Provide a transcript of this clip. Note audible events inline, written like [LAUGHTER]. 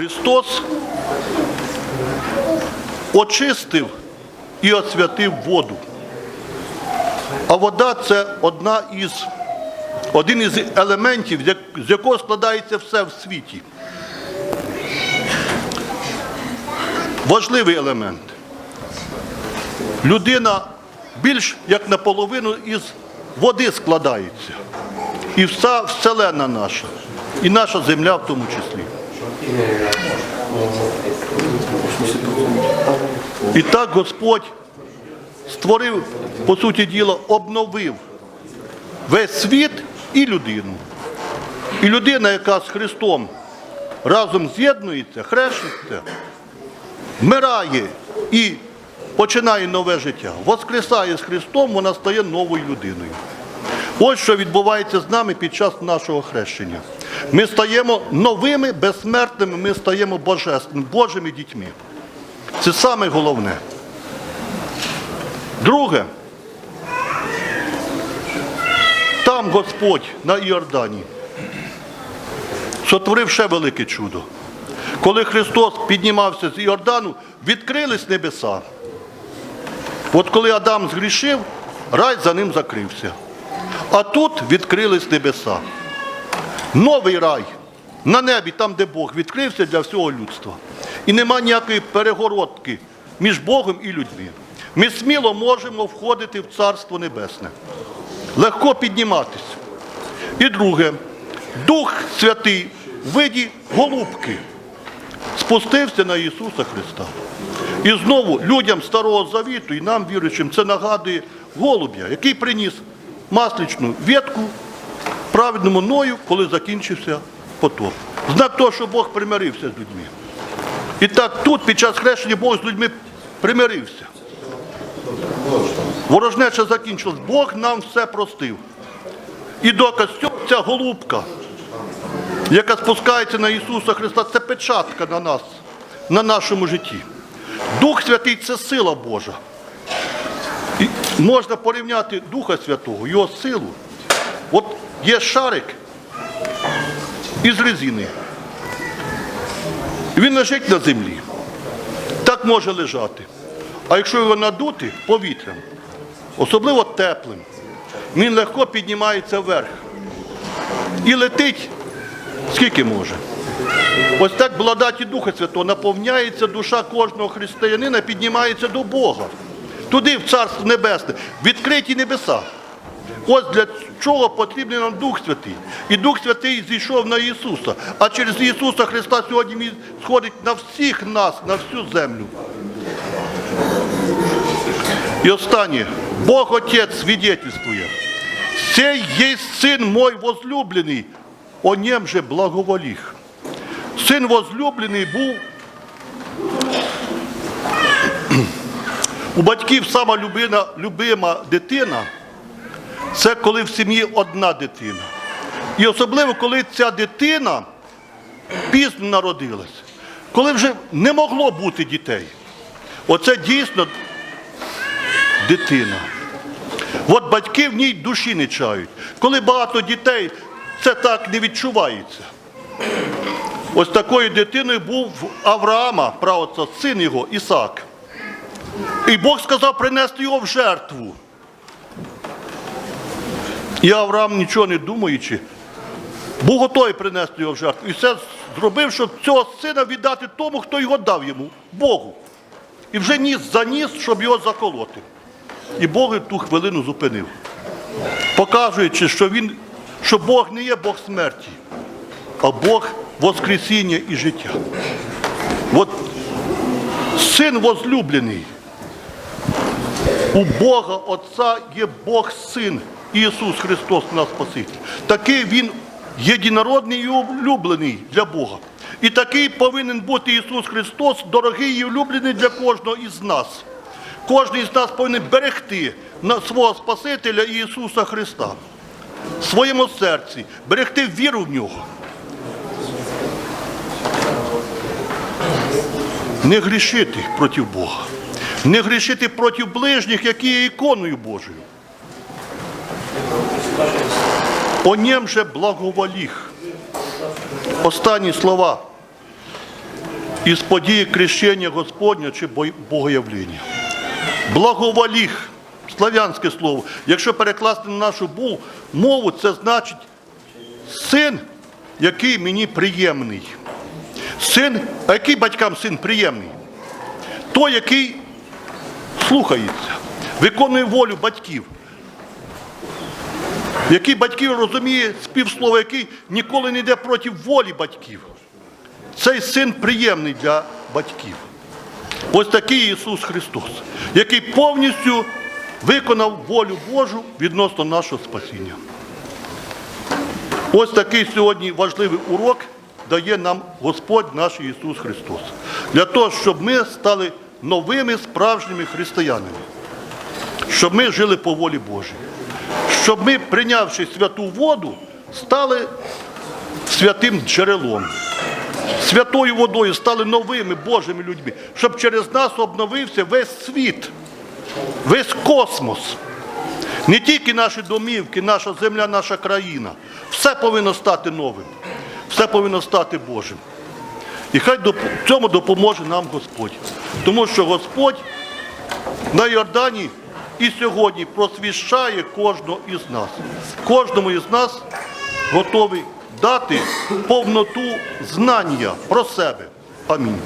Христос очистив і освятив воду. А вода це одна із, один із елементів, з якого складається все в світі. Важливий елемент. Людина більш як наполовину із води складається. І вся вселена наша, і наша земля в тому числі. І так Господь створив, по суті діла, обновив весь світ і людину. І людина, яка з Христом разом з'єднується, хрещиться, вмирає і починає нове життя. Воскресає з Христом, вона стає новою людиною. Ось що відбувається з нами під час нашого хрещення. Ми стаємо новими, безсмертними, ми стаємо божественними, Божими дітьми. Це саме головне. Друге, там Господь на Іордані сотворив ще велике чудо. Коли Христос піднімався з Іордану, відкрились небеса. От коли Адам згрішив, рай за ним закрився. А тут відкрились небеса. Новий рай на небі, там, де Бог відкрився для всього людства. І нема ніякої перегородки між Богом і людьми. Ми сміло можемо входити в Царство Небесне, легко підніматися. І друге, Дух Святий в виді голубки спустився на Ісуса Христа. І знову людям Старого Завіту і нам, віруючим, це нагадує голубя, який приніс масличну ветку праведному Ною, коли закінчився потоп. Знак того, що Бог примирився з людьми. І так тут, під час хрещення, Бог з людьми примирився. Ворожнеча закінчилась. Бог нам все простив. І доказ цього ця голубка, яка спускається на Ісуса Христа, це печатка на нас, на нашому житті. Дух Святий це сила Божа. І можна порівняти Духа Святого, його силу. От є шарик із резини. Він лежить на землі. Так може лежати. А якщо його надути повітрям, особливо теплим, він легко піднімається вверх. І летить скільки може. Ось так благодаті Духа Святого наповняється душа кожного християнина, піднімається до Бога. Туди, в Царство Небесне, відкриті небеса. Ось для чого потрібний нам Дух Святий. І Дух Святий зійшов на Ісуса. А через Ісуса Христа сьогодні Він сходить на всіх нас, на всю землю. І останнє. Бог Отець свидетельствує. Сей есть Сын мой возлюблений, о нем же благоволіх. Син возлюблений був [CLEARS THROAT] у батьків сама любима дитина, це коли в сім'ї одна дитина. І особливо, коли ця дитина пізно народилась, коли вже не могло бути дітей. Оце дійсно дитина. От батьки в ній душі не чають. Коли багато дітей, це так не відчувається. Ось такою дитиною був Авраама, правоця, син його, Ісак. І Бог сказав принести його в жертву. І Авраам, нічого не думаючи, був готовий принести його в жертву. І все зробив, щоб цього сина віддати тому, хто його дав йому, Богу. І вже ніс заніс, щоб його заколоти. І Бог ту хвилину зупинив, показуючи, що, він, що Бог не є Бог смерті, а Бог Воскресіння і життя. От син возлюблений. У Бога Отця є Бог Син Ісус Христос наш Спаситель. Такий Він єдинородний і улюблений для Бога. І такий повинен бути Ісус Христос, дорогий і улюблений для кожного із нас. Кожен із нас повинен берегти на свого Спасителя Ісуса Христа в своєму серці, берегти віру в нього. Не грішити проти Бога, не грішити проти ближніх, які є іконою Божою. О нєм же благоволіх. Останні слова із події крещення Господня чи богоявлення. Благоволіх, слав'янське слово. Якщо перекласти на нашу мову, це значить син, який мені приємний. Син, а який батькам син приємний? Той, який слухається, виконує волю батьків. Який батьків розуміє співслово, який ніколи не йде проти волі батьків. Цей син приємний для батьків. Ось такий Ісус Христос, який повністю виконав волю Божу відносно нашого спасіння. Ось такий сьогодні важливий урок дає нам Господь наш Ісус Христос. Для того, щоб ми стали новими справжніми християнами, щоб ми жили по волі Божій, щоб ми, прийнявши святу воду, стали святим джерелом святою водою стали новими Божими людьми, щоб через нас обновився весь світ, весь космос. Не тільки наші домівки, наша земля, наша країна. Все повинно стати новим, все повинно стати Божим. І хай цьому допоможе нам Господь. Тому що Господь на Йордані і сьогодні просвіщає кожного із нас. Кожному із нас готовий дати повноту знання про себе. Амінь.